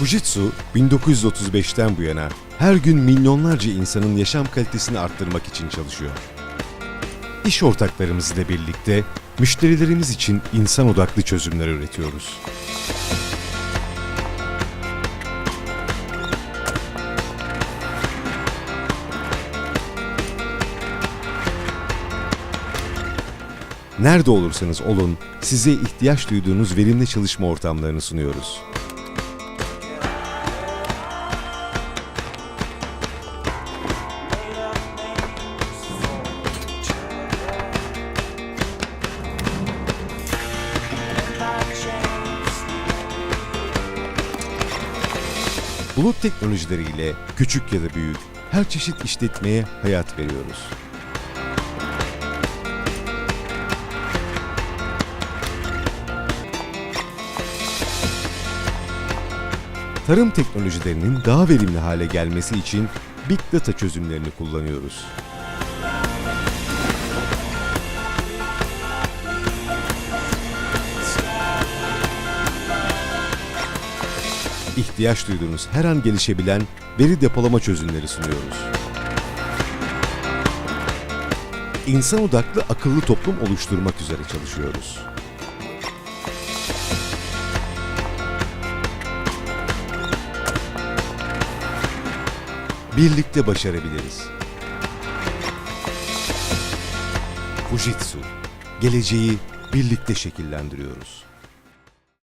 Fujitsu 1935'ten bu yana her gün milyonlarca insanın yaşam kalitesini arttırmak için çalışıyor. İş ortaklarımızla birlikte müşterilerimiz için insan odaklı çözümler üretiyoruz. Nerede olursanız olun, size ihtiyaç duyduğunuz verimli çalışma ortamlarını sunuyoruz. Bulut teknolojileriyle küçük ya da büyük her çeşit işletmeye hayat veriyoruz. Tarım teknolojilerinin daha verimli hale gelmesi için Big Data çözümlerini kullanıyoruz. İhtiyaç duyduğunuz her an gelişebilen veri depolama çözümleri sunuyoruz. İnsan odaklı akıllı toplum oluşturmak üzere çalışıyoruz. Birlikte başarabiliriz. Fujitsu, geleceği birlikte şekillendiriyoruz.